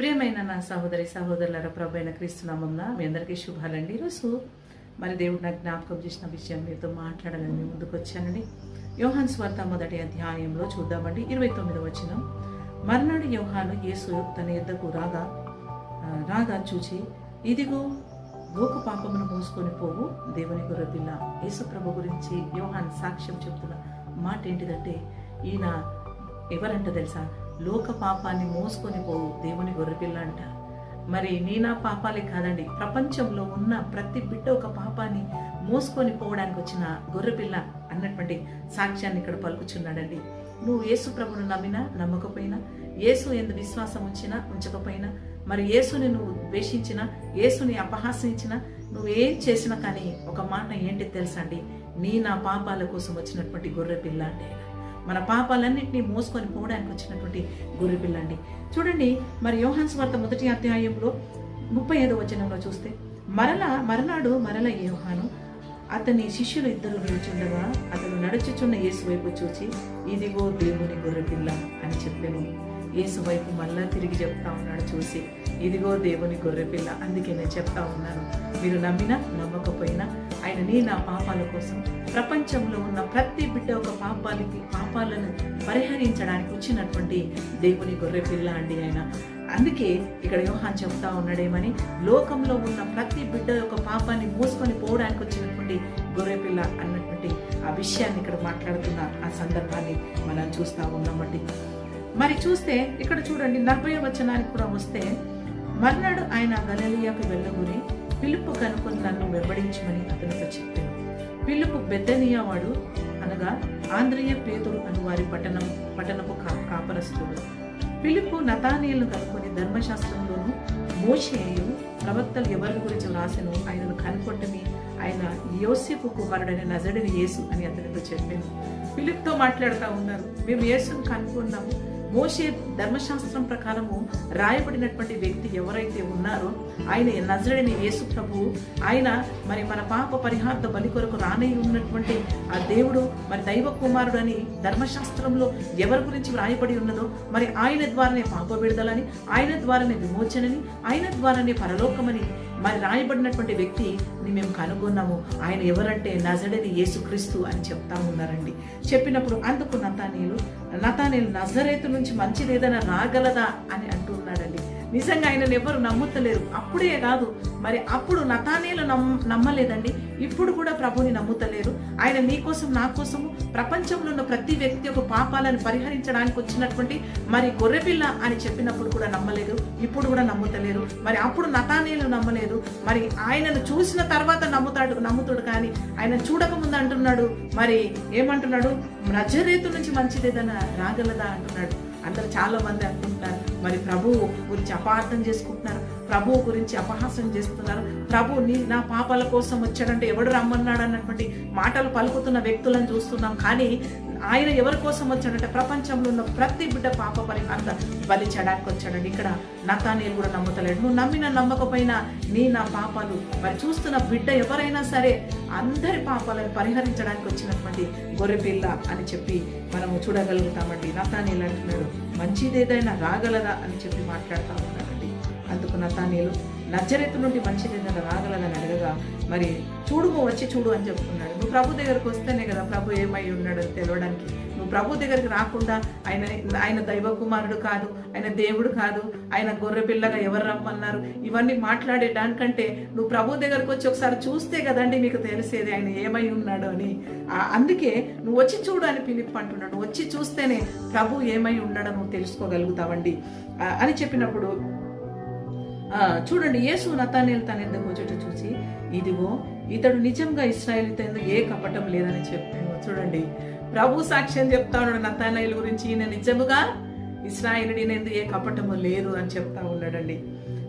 ప్రియమైన నా సహోదరి సహోదరుల ప్రభైన క్రీస్తునామన్న మీ అందరికీ శుభాలండి. ఈరోజు మరి దేవుడు నాకు జ్ఞాపకం చేసిన విషయం మీతో మాట్లాడాలని మీ ముందుకు వచ్చానండి. యోహాన్ స్వార్థ మొదటి అధ్యాయంలో చూద్దామండి. ఇరవై తొమ్మిది వచ్చిన మర్నాడు యోహాను యేసు తన యుద్ధకు రాగా రాగా చూచి ఇదిగో లోక పాపమును మోసుకొని పోవు దేవుని గొర్రెపిల్ల యేసుప్రభు గురించి యోహాన్ సాక్ష్యం చెప్తున్న మాట ఏంటిదంటే ఈయన ఎవరంట తెలుసా? లోక పాపాన్ని మోసుకొని పోవు దేవుని గొర్రెపిల్ల అంట మరి నీ నా పాపాలే కాదండి. ప్రపంచంలో ఉన్న ప్రతి బిడ్డ ఒక పాపాన్ని మోసుకొని పోవడానికి వచ్చిన గొర్రెపిల్ల అన్నటువంటి సాక్ష్యాన్ని ఇక్కడ పలుకుచున్నాడండి. నువ్వు యేసు ప్రభును నమ్మినా నమ్మకపోయినా యేసు ఎందు విశ్వాసం ఉంచినా ఉంచకపోయినా మరి యేసుని నువ్వు ద్వేషించినా యేసుని అపహాసించినా నువ్వేం చేసినా కానీ ఒక మాట ఏంటి తెలుసా అండి? నీ నా పాపాల కోసం వచ్చినటువంటి గొర్రె పిల్ల అంటే మన పాపాలన్నింటినీ మోసుకొని పోవడానికి వచ్చినటువంటి గొర్రెపిల్లండి అండి చూడండి మరి యోహాన్స్ వార్త మొదటి అధ్యాయంలో ముప్పై ఐదో వచనంలో చూస్తే మరల మరనాడు మరల యోహాను అతని శిష్యులు ఇద్దరు నిలుచుండగా అతను నడుచుచున్న యేసు వైపు చూచి ఇదిగో దేవుని గొర్రెపిల్ల అని చెప్పాను. యేసు వైపు మళ్ళా తిరిగి చెప్తా ఉన్నాడు చూసి ఇదిగో దేవుని గొర్రెపిల్ల అందుకే నేను చెప్తా ఉన్నాను. మీరు నమ్మినా నమ్మకపోయినా ఆయన నీ నా పాపాల కోసం ప్రపంచంలో ఉన్న ప్రతి బిడ్డ ఒక పాపాలకి పాపాలను పరిహరించడానికి వచ్చినటువంటి దేవుని గొర్రె పిల్ల అండి ఆయన. అందుకే ఇక్కడ యోహాన్ చెప్తా ఉన్నాడేమని లోకంలో ఉన్న ప్రతి బిడ్డ యొక్క పాపాన్ని మోసుకొని పోవడానికి వచ్చినటువంటి గొర్రెపిల్ల అన్నటువంటి ఆ విషయాన్ని ఇక్కడ మాట్లాడుతున్న ఆ సందర్భాన్ని మనం చూస్తా ఉన్నామండి మరి చూస్తే ఇక్కడ చూడండి నలభై వచనానికి కూడా వస్తే మర్నాడు ఆయన గలలియాకు వెళ్ళగురి పిలుపు కనుకొని నన్ను వెంబడించమని అతనితో చెప్పాను పిలుపు బెద్దనీయవాడు అనగా ఆంధ్రయ పేతుడు అను వారి పట్టణం పట్టణపు కా కాపరస్తుడు పిలుపు నతానీయులు కనుకొని ధర్మశాస్త్రంలోను మోషేయు ప్రవక్తలు ఎవరి గురించి వ్రాసెను ఆయనను కనుకొట్టమి ఆయన యోసిపు కుమారుడైన నజడిని యేసు అని అతనితో చెప్పాను. పిలుపుతో మాట్లాడుతూ ఉన్నారు. మేము యేసును కనుక్కున్నాము మోషే ధర్మశాస్త్రం ప్రకారము రాయబడినటువంటి వ్యక్తి ఎవరైతే ఉన్నారో ఆయన నజరుడిని యేసు ప్రభు ఆయన మరి మన పాప పరిహార్థ బలి కొరకు రానై ఉన్నటువంటి ఆ దేవుడు మరి దైవ కుమారుడు అని ధర్మశాస్త్రంలో ఎవరి గురించి వ్రాయబడి ఉన్నదో మరి ఆయన ద్వారానే పాప విడుదలని ఆయన ద్వారానే విమోచనని ఆయన ద్వారానే పరలోకమని మరి రాయబడినటువంటి వ్యక్తి ని మేము కనుగొన్నాము. ఆయన ఎవరంటే నజడని యేసుక్రీస్తు అని చెప్తా ఉన్నారండి. చెప్పినప్పుడు అందుకు నతానీలు నతానీలు నజరేతు నుంచి మంచిది ఏదైనా రాగలదా? అని అంటున్నాడండి నిజంగా ఆయనను ఎవరు నమ్ముతలేరు. అప్పుడే కాదు మరి అప్పుడు నతానేలు నమ్ నమ్మలేదండి. ఇప్పుడు కూడా ప్రభుని నమ్ముతలేరు. ఆయన మీకోసం నా కోసము ప్రపంచంలో ఉన్న ప్రతి వ్యక్తి యొక్క పాపాలను పరిహరించడానికి వచ్చినటువంటి మరి గొర్రెపిల్ల అని చెప్పినప్పుడు కూడా నమ్మలేదు. ఇప్పుడు కూడా నమ్ముతలేరు. మరి అప్పుడు నతానేలు నమ్మలేదు. మరి ఆయనను చూసిన తర్వాత నమ్ముతాడు నమ్ముతాడు కానీ ఆయన చూడకముందు అంటున్నాడు మరి ఏమంటున్నాడు? రజరేతు నుంచి మంచిదేదైనా రాగలదా అంటున్నాడు. అందరు చాలా మంది అనుకుంటారు మరి ప్రభువు గురించి అపార్థం చేసుకుంటున్నారు. ప్రభువు గురించి అపహాసం చేస్తున్నారు. ప్రభు నీ నా పాపాల కోసం వచ్చాడంటే ఎవడు రమ్మన్నాడు అన్నటువంటి మాటలు పలుకుతున్న వ్యక్తులను చూస్తున్నాం. కానీ ఆయన ఎవరి కోసం వచ్చాడంటే ప్రపంచంలో ఉన్న ప్రతి బిడ్డ పాప పరిహారంగా బలి చేయడానికి వచ్చాడండి. ఇక్కడ నతానేలు కూడా నమ్ముతలేడు నువ్వు నమ్మిన నమ్మకపోయినా నీ నా పాపాలు మరి చూస్తున్న బిడ్డ ఎవరైనా సరే అందరి పాపాలను పరిహరించడానికి వచ్చినటువంటి గొర్రెపిల్ల అని చెప్పి మనము చూడగలుగుతామండి. నతానీయులు అంటున్నాడు మంచిదేదైనా రాగలదా అని చెప్పి మాట్లాడుతూ ఉన్నాడండి. అందుకు నతానేలు నచ్చరెత్తు నుండి మంచిది నిన్న రాగలదని అడగగా మరి చూడుము వచ్చి చూడు అని చెప్తున్నాడు. నువ్వు ప్రభు దగ్గరకు వస్తేనే కదా ప్రభు ఏమై ఉన్నాడు అని తెలవడానికి. నువ్వు ప్రభు దగ్గరికి రాకుండా ఆయన ఆయన దైవ కుమారుడు కాదు ఆయన దేవుడు కాదు ఆయన గొర్రె పిల్లగా ఎవరు రమ్మన్నారు? ఇవన్నీ మాట్లాడే దానికంటే నువ్వు ప్రభు దగ్గరకు వచ్చి ఒకసారి చూస్తే కదండి మీకు తెలిసేది ఆయన ఏమై ఉన్నాడు అని. అందుకే నువ్వు వచ్చి చూడు అని పిలిప్ అంటున్నాడు. వచ్చి చూస్తేనే ప్రభు ఏమై ఉన్నాడో నువ్వు తెలుసుకోగలుగుతావండి. అని చెప్పినప్పుడు చూడండి యేసు నతానేలు తన ఇద్దరు వచ్చేట చూసి ఇదిగో ఇతడు నిజంగా ఇస్రాయేలీతో ఎందుకు ఏ కపటం లేదని చెప్పాను చూడండి ప్రభు సాక్ష్యం చెప్తా ఉన్నాడు నతానేలు గురించి. ఈయన నిజముగా ఇస్రాయేలుడి నేను ఏ కపటము లేదు అని చెప్తా ఉన్నాడండి.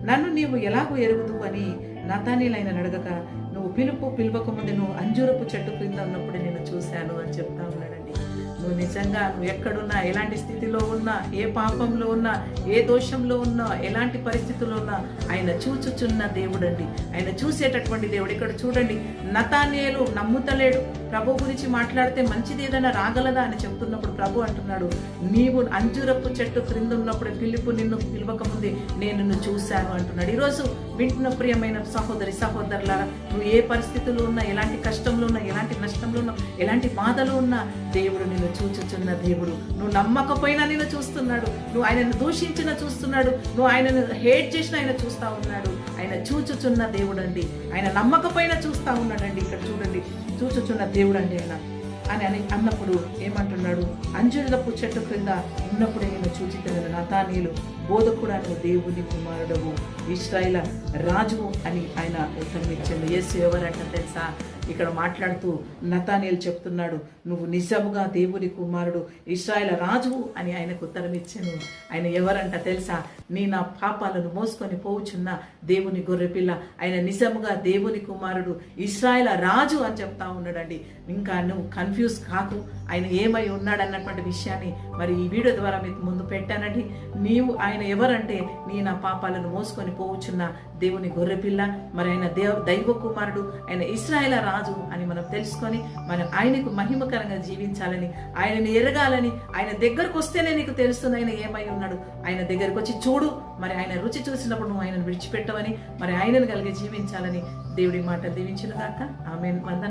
నన్ను నీవు ఎలాగో ఎరుగుదు అని నతానీలైన అడగక నువ్వు పిలుపు పిలువక ముందు నువ్వు అంజూరపు చెట్టు క్రింద ఉన్నప్పుడు నేను చూశాను అని చెప్తా ఉన్నాడండి. నువ్వు నిజంగా నువ్వు ఎక్కడున్నా ఎలాంటి స్థితిలో ఉన్నా ఏ పాపంలో ఉన్నా ఏ దోషంలో ఉన్నా ఎలాంటి పరిస్థితుల్లో ఉన్నా ఆయన చూచుచున్న దేవుడండి. ఆయన చూసేటటువంటి దేవుడు. ఇక్కడ చూడండి నతానేలు నమ్ముతలేడు. ప్రభు గురించి మాట్లాడితే మంచిది ఏదైనా రాగలదా అని చెప్తున్నప్పుడు ప్రభు అంటున్నాడు నీవు అంజురపు చెట్టు క్రింద ఉన్నప్పుడు పిలుపు నిన్ను పిలవకముందే నేను నిన్ను చూశాను అంటున్నాడు. ఈరోజు వింటున్న ప్రియమైన సహోదరి సహోదరులారా నువ్వు ఏ పరిస్థితులు ఉన్నా ఎలాంటి కష్టంలో ఉన్నా ఎలాంటి నష్టంలో ఉన్నా ఎలాంటి బాధలు ఉన్నా దేవుడు నిన్ను చూచుచున్న దేవుడు. నువ్వు నమ్మకపోయినా నిన్ను చూస్తున్నాడు. నువ్వు ఆయనను దూషించిన చూస్తున్నాడు. నువ్వు ఆయనను హేట్ చేసిన ఆయన చూస్తూ ఉన్నాడు. ఆయన చూచుచున్న దేవుడు అండి ఆయన నమ్మకపోయినా చూస్తా ఉన్నాడండి. ఇక్కడ చూడండి. చూచుచున్న దేవుడు అండి ఆయన. అని అని అన్నప్పుడు ఏమంటున్నాడు? అంజురపు చెట్టు క్రింద ఉన్నప్పుడే నేను చూచితను నతానీలు బోధకుడను దేవుని కుమారుడవు ఇస్రాయిల రాజువు అని ఆయన ఉత్తరం ఇచ్చిండు. ఎస్ ఎవరంట తెలుసా? ఇక్కడ మాట్లాడుతూ నతానేలు చెప్తున్నాడు నువ్వు నిజముగా దేవుని కుమారుడు ఇస్రాయిల రాజువు అని ఆయనకు ఉత్తరం ఇచ్చాను. ఆయన ఎవరంట తెలుసా? నీ నా పాపాలను మోసుకొని పోవుచున్న దేవుని గొర్రెపిల్ల. ఆయన నిజముగా దేవుని కుమారుడు ఇస్రాయల రాజు అని చెప్తా ఉన్నాడండి. ఇంకా నువ్వు కన్ఫ్యూజ్ కాకు. ఆయన ఏమై ఉన్నాడు అన్నటువంటి విషయాన్ని మరి ఈ వీడియో ద్వారా మీకు ముందు పెట్టానండి. నీవు ఆయన ఎవరంటే నీ నా పాపాలను మోసుకొని పోవుచున్న దేవుని గొర్రెపిల్ల. మరి ఆయన దేవ దైవ కుమారుడు. ఆయన ఇస్రాయేల రాజు అని మనం తెలుసుకొని మనం ఆయనకు మహిమకరంగా జీవించాలని ఆయనని ఎరగాలని ఆయన దగ్గరకు వస్తేనే నీకు తెలుస్తుంది ఆయన ఏమై ఉన్నాడు. ఆయన దగ్గరకు వచ్చి చూడు మరి ఆయన రుచి చూసినప్పుడు నువ్వు ఆయనను విడిచిపెట్టవని మరి ఆయనను కలిగి జీవించాలని దేవుడి మాట దీవించిన దాకా ఆమె